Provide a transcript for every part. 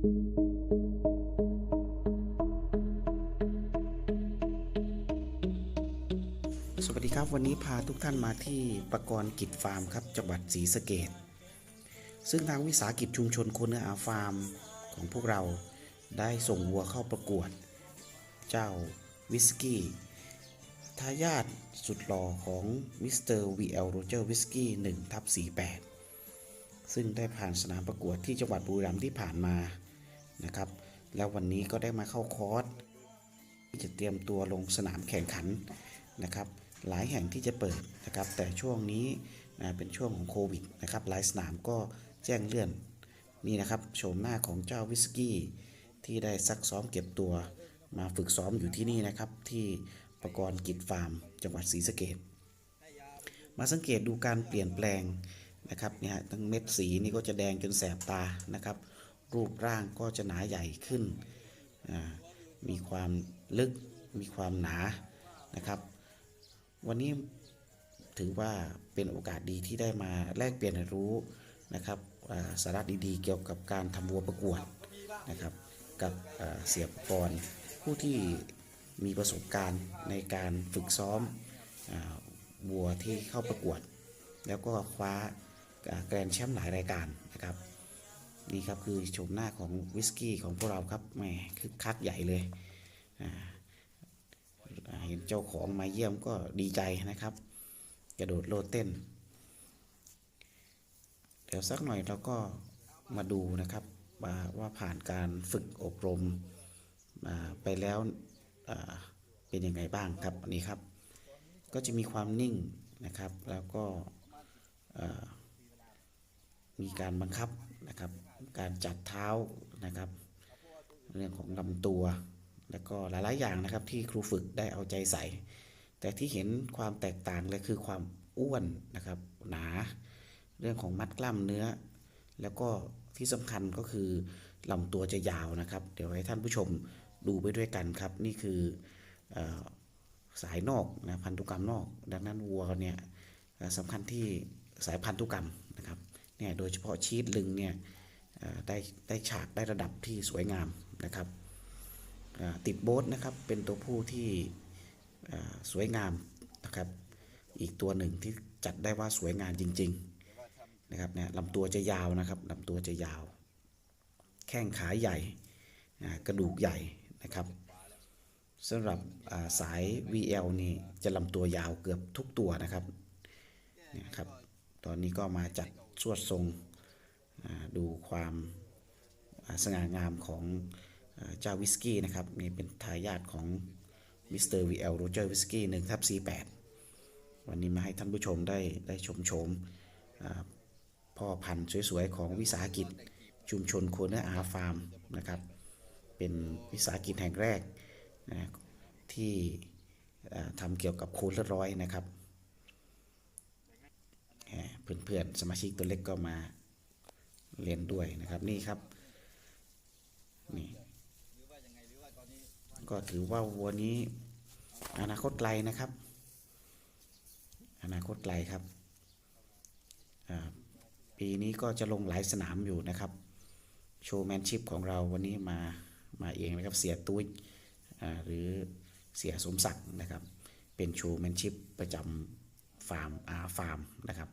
สวัสดีครับวันนี้พาทุกท่านมาที่ประกรณ์กิจฟาร์มครับจังหวัดศรีสะเกดซึ่งทางวิสาหกิจชุมชนโคนเนื้ออาฟาร์มของพวกเราได้ส่งวัวเข้าประกวด เจ้าวิสกี้ทายาทสุดหล่อของมิสเตอร์วีเอลโรเจอร์วิสกี้1ทับ48 ซึ่งได้ผ่านสนามประกวดที่จังหวัดบุรีรัมย์ที่ผ่านมา นะครับ แล้ววันนี้ก็ได้มาเข้าคอร์สที่จะเตรียมตัวลงสนามแข่งขันนะครับ หลายแห่งที่จะเปิดนะครับ แต่ช่วงนี้นะเป็นช่วงของโควิดนะครับ หลายสนามก็แจ้งเลื่อนนี่นะครับโฉมหน้าของเจ้าวิสกี้ที่ได้ซักซ้อมเก็บตัว มาฝึกซ้อมอยู่ที่นี่นะครับ ที่ประกรณ์กิจฟาร์ม จังหวัดศรีสะเกดมาสังเกตดูการเปลี่ยนแปลงนะครับเนี่ยทั้งเม็ดสีนี่ก็จะแดงจนแสบตานะครับ รูปร่างก็จะหนาใหญ่ขึ้น มีความลึก มีความหนา นะครับ วันนี้ถือว่าเป็นโอกาสดีที่ได้มาแลกเปลี่ยนรู้นะครับสาระดีๆ เกี่ยวกับการทำวัวประกวดนะครับ กับเสียบกรผู้ที่มีประสบการณ์ในการฝึกซ้อมวัวที่เข้าประกวด แล้วก็คว้าอ่าแกรนด์แชมป์หลายรายการนะครับ นี่ครับคือโฉมหน้าของวิสกี้ของพวกเราครับแหมคึกคักใหญ่เลยเห็นเจ้าของมาเยี่ยมก็ดีใจนะครับ กระโดดโลดเต้น เดี๋ยวสักหน่อยเราก็มาดูนะครับว่าผ่านการฝึกอบรมอ่าไปแล้วเป็นยังไงบ้างครับอันนี้ครับ ก็จะมีความนิ่งนะครับ แล้วก็มีการบังคับ นะครับ การจัดเท้านะครับ เรื่องของลำตัว แล้วก็หลายๆอย่างนะครับที่ครูฝึกได้เอาใจใส่ แต่ที่เห็นความแตกต่างเลยคือความอ้วนนะครับ หนา เรื่องของมัดกล้ามเนื้อ แล้วก็ที่สำคัญก็คือลำตัวจะยาวนะครับ เดี๋ยวให้ท่านผู้ชมดูไปด้วยกันครับ นี่คืออสายนอกนะพันธุกรรมนอก ดังนั้นวัวเนี่ยสำคัญที่สายพันธุกรรม เนี่ยโดยเฉพาะชีสลึงเนี่ยได้ได้ฉากได้ระดับที่สวยงามนะครับติดโบสนะครับเป็นตัวผู้ที่สวยงามนะครับ อีกตัวหนึ่งที่จัดได้ว่าสวยงามจริง ๆนะครับเนี่ยลำตัวจะยาวนะครับลำตัวจะยาว แข้งขาใหญ่กระดูกใหญ่นะครับสำหรับสาย VL นี่จะลำตัวยาวเกือบทุกตัวนะครับนี่ยครับ ตอนนี้ก็มาจัดสวดทรงดูความสง่างามของเจ้าวิสกี้นะครับนี่เป็นทายาทของมิสเตอร์ VL โรเจอร์วิสกี้1ทับ48วันนี้มาให้ท่านผู้ชมได้ได้ชมชมพ่อพันธุ์สวยๆ ของวิสาหกิจชุมชนโคเนอร์อาฟาร์มนะครับ เป็นวิสาหกิจแห่งแรกนะที่ทำเกี่ยวกับโคเลือดร้อยนะครับ เพื่อนๆสมาชิกตัวเล็กก็มาเรียนด้วยนะครับนี่ครับนี่ก็ถือว่าวัวนี้ อนาคตไกลนะครับ อนาคตไกลครับปีนี้ก็จะลงหลายสนามอยู่นะครับโชว์แมนชิพของเราวันนี้มามาเองนะครับเสียตุ้ยหรือเสียสมศักดิ์นะครับ เป็นโชว์แมนชิพประจำฟาร์มอาฟาร์มนะครับ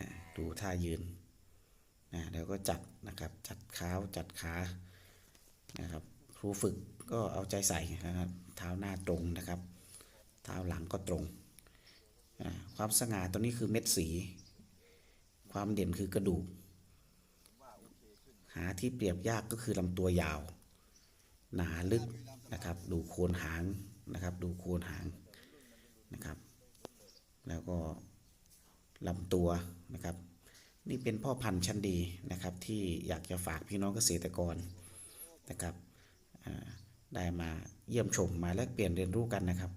อ่า ดูท่ายืนนะเดี๋ยวก็จัดนะครับจัดเท้าจัดขานะครับครูฝึกก็เอาใจใส่นะครับเท้าหน้าตรงนะครับ เท้าหลังก็ตรงอ่าความสง่าตัวนี้คือเม็ดสี ความเด่นคือกระดูก หาที่เปรียบยากก็คือลำตัวยาว หนาลึกนะครับ ดูโคนหางนะครับ ดูโคนหางนะครับ แล้วก็ ลำตัวนะครับ นี่เป็นพ่อพันธุ์ชั้นดีนะครับที่อยากจะฝากพี่น้องเกษตรกรนะครับได้มาเยี่ยมชมมาแลกเปลี่ยนเรียนรู้กันนะครับ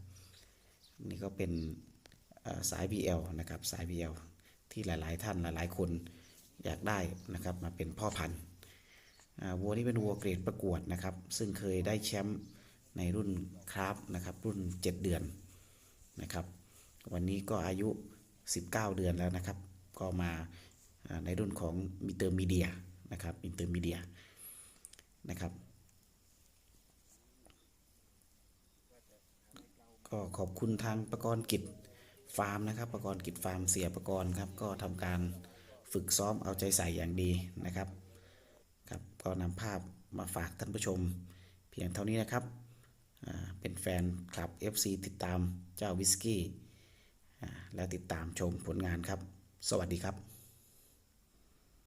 นี่ก็เป็นสาย BL นะครับสาย BL ที่หลาย ๆ ท่านหลาย ๆ คนอยากได้นะครับมาเป็นพ่อพันธุ์วัวนี้เป็นวัวเกรดประกวดนะครับ ซึ่งเคยได้แชมป์ในรุ่นคราฟนะครับรุ่น 7 เดือนนะครับ วันนี้ก็อายุ 19 เดือนแล้วนะครับ ก็มาในรุ่นของมิเตอร์มีเดียนะครับมิเตอร์มีเดียนะครับ ก็ขอบคุณทางประกรณ์กิจฟาร์มนะครับ ประกรณ์กิจฟาร์มเสียประกรณ์ครับ ก็ทำการฝึกซ้อมเอาใจใส่อย่างดีนะครับครับ ก็นำภาพมาฝากท่านผู้ชม เพียงเท่านี้นะครับ เป็นแฟนคลับ FC ติดตามเจ้าวิสกี้ และติดตามชมผลงานครับ สวัสดีครับ